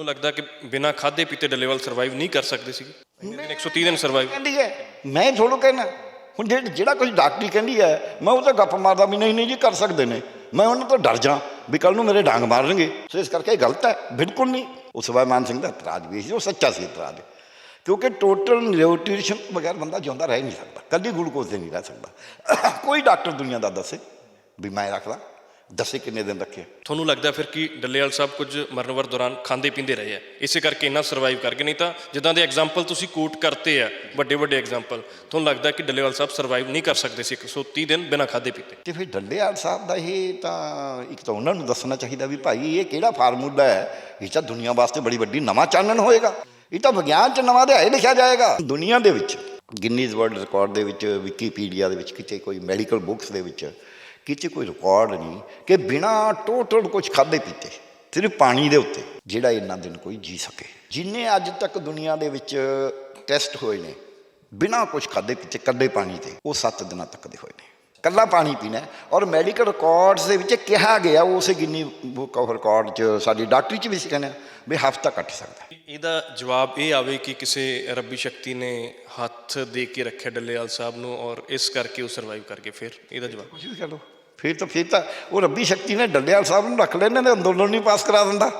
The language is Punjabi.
ਤੁਹਾਨੂੰ ਲੱਗਦਾ ਕਿ ਬਿਨਾਂ ਖਾਦੇ ਪੀਤੇ ਡੱਲੇਵਾਲ ਸਰਵਾਈਵ ਨਹੀਂ ਕਰ ਸਕਦੇ ਸੀ ਲੇਕਿਨ 130 ਦਿਨ ਸਰਵਾਈਵ ਕਹਿੰਦੀ ਹੈ ਮੈਂ ਥੋੜੋ ਕਹਿਣਾ। ਹੁਣ ਜਿਹੜਾ ਕੁਝ ਡਾਕਟਰੀ ਕਹਿੰਦੀ ਹੈ ਮੈਂ ਉਹ ਤਾਂ ਗੱਪ ਮਾਰਦਾ ਵੀ ਨਹੀਂ ਨਹੀਂ ਜੀ ਕਰ ਸਕਦੇ ਨੇ। ਮੈਂ ਉਹਨਾਂ ਤੋਂ ਡਰ ਜਾ ਵੀ ਕੱਲ ਨੂੰ ਮੇਰੇ ਡਾਂਗ ਮਾਰਨਗੇ। ਸੋ ਇਸ ਕਰਕੇ ਗਲਤ ਹੈ। ਬਿਲਕੁਲ ਨਹੀਂ। ਉਸ ਵਾਰ ਮਾਨ ਸਿੰਘ ਦਾ ਇਤਰਾਜ਼ ਵੀ ਸੀ ਉਹ ਸੱਚਾ ਸੀ ਇਤਰਾਜ਼। ਕਿਉਂਕਿ ਟੋਟਲ ਨਿਊਟ੍ਰੀਸ਼ਨ ਬਗੈਰ ਬੰਦਾ ਜਿਉਂਦਾ ਰਹਿ ਨਹੀਂ ਸਕਦਾ। ਕੱਲੀ ਗਲੂਕੋਜ਼ ਤੇ ਨਹੀਂ ਰਹਿ ਸਕਦਾ। ਕੋਈ ਡਾਕਟਰ ਦੁਨੀਆ ਦਾ ਦੱਸੇ ਵੀ ਮੈਂ ਰੱਖਦਾ। ਦੱਸੇ ਕਿੰਨੇ ਦਿਨ ਰੱਖੇ। ਤੁਹਾਨੂੰ ਲੱਗਦਾ ਫਿਰ ਕਿ ਡੱਲੇਵਾਲ ਸਾਹਿਬ ਕੁਝ ਮਰਨਵਰ ਦੌਰਾਨ ਖਾਂਦੇ ਪੀਂਦੇ ਰਹੇ ਆ? ਇਸੇ ਕਰਕੇ ਇੰਨਾ ਸਰਵਾਈਵ ਕਰਕੇ ਨਹੀਂ ਤਾਂ ਜਿੱਦਾਂ ਦੇ ਐਗਜ਼ਾਮਪਲ ਤੁਸੀਂ ਕੋਟ ਕਰਤੇ ਆ ਵੱਡੇ ਵੱਡੇ ਐਗਜ਼ਾਮਪਲ ਤੁਹਾਨੂੰ ਲੱਗਦਾ ਕਿ ਡੱਲੇਵਾਲ ਸਾਹਿਬ ਸਰਵਾਈਵ ਨਹੀਂ ਕਰ ਸਕਦੇ ਸੀ 130 ਦਿਨ ਬਿਨਾਂ ਖਾਦੇ ਪੀਤੇ? ਤੇ ਫਿਰ ਡੱਲੇਵਾਲ ਸਾਹਿਬ ਦਾ ਇਹ ਤਾਂ ਇੱਕ ਤਾਂ ਉਹਨਾਂ ਨੂੰ ਦੱਸਣਾ ਚਾਹੀਦਾ ਵੀ ਭਾਈ ਇਹ ਕਿਹੜਾ ਫਾਰਮੂਲਾ ਹੈ? ਇਹ ਤਾਂ ਦੁਨੀਆ ਵਾਸਤੇ ਬੜੀ ਵੱਡੀ ਨਵਾਂ ਚਾਨਣ ਹੋਏਗਾ। ਇਹ ਤਾਂ ਵਿਗਿਆਨ 'ਚ ਨਵਾਂ ਅਧਿਆਇ ਲਿਖਿਆ ਜਾਏਗਾ। ਦੁਨੀਆ ਦੇ ਵਿੱਚ ਗਿਨੀਜ਼ ਵਰਲਡ ਰਿਕਾਰਡ ਦੇ ਵਿੱਚ ਵਿਕੀਪੀਡੀਆ ਦੇ ਵਿੱਚ ਕਿਤੇ ਕੋਈ ਮੈਡੀਕਲ ਬੁੱਕਸ ਦੇ ਵਿੱਚ ਕਿਤੇ ਕੋਈ ਰਿਕਾਰਡ ਨਹੀਂ ਕਿ ਬਿਨਾ ਟੋਟਲ ਕੁਝ ਖਾਦੇ ਪੀਤੇ, ਸਿਰਫ ਪਾਣੀ ਦੇ ਉੱਤੇ, ਜਿਹੜਾ ਇੰਨਾ ਦਿਨ ਕੋਈ ਜੀ ਸਕੇ। ਜਿੰਨੇ ਅੱਜ ਤੱਕ ਦੁਨੀਆ ਦੇ ਵਿੱਚ ਟੈਸਟ ਹੋਏ ਨੇ, ਬਿਨਾ ਕੁਝ ਖਾਦੇ ਪੀਤੇ ਕੱਲੇ ਪਾਣੀ ਤੇ, ਉਹ 7 ਦਿਨਾਂ ਤੱਕ ਦੇ ਹੋਏ ਨੇ। ਕੱਲਾ ਪਾਣੀ ਪੀਣਾ ਔਰ ਮੈਡੀਕਲ ਰਿਕਾਰਡਸ ਦੇ ਵਿੱਚ ਕਿਹਾ ਗਿਆ ਉਸੇ ਗਿੰਨੀ ਬੁੱਕ ਆਫ ਰਿਕਾਰਡ 'ਚ ਸਾਡੀ ਡਾਕਟਰੀ 'ਚ ਵੀ ਸੀ ਕਹਿੰਦੇ ਵੀ ਹਫਤਾ ਕੱਟ ਸਕਦਾ। ਇਹਦਾ ਜਵਾਬ ਇਹ ਆਵੇ ਕਿ ਕਿਸੇ ਰੱਬੀ ਸ਼ਕਤੀ ਨੇ ਹੱਥ ਦੇ ਕੇ ਰੱਖਿਆ ਡੱਲੇਵਾਲ ਸਾਹਿਬ ਨੂੰ ਔਰ ਇਸ ਕਰਕੇ ਉਹ ਸਰਵਾਈਵ ਕਰ ਗਏ। ਫਿਰ ਇਹਦਾ ਜਵਾਬ। ਕੁਝ ਵੀ ਕਹਿ ਲਓ। ਫਿਰ ਤਾਂ ਫਿਰ ਤਾਂ ਉਹ ਰੱਬੀ ਸ਼ਕਤੀ ਨੇ ਡੱਲੇਵਾਲ ਸਾਹਿਬ ਨੂੰ ਰੱਖ ਲੈਣੇ ਨੇ ਅੰਦੋਲਨ ਨਹੀਂ ਪਾਸ ਕਰਾ ਦਿੰਦਾ।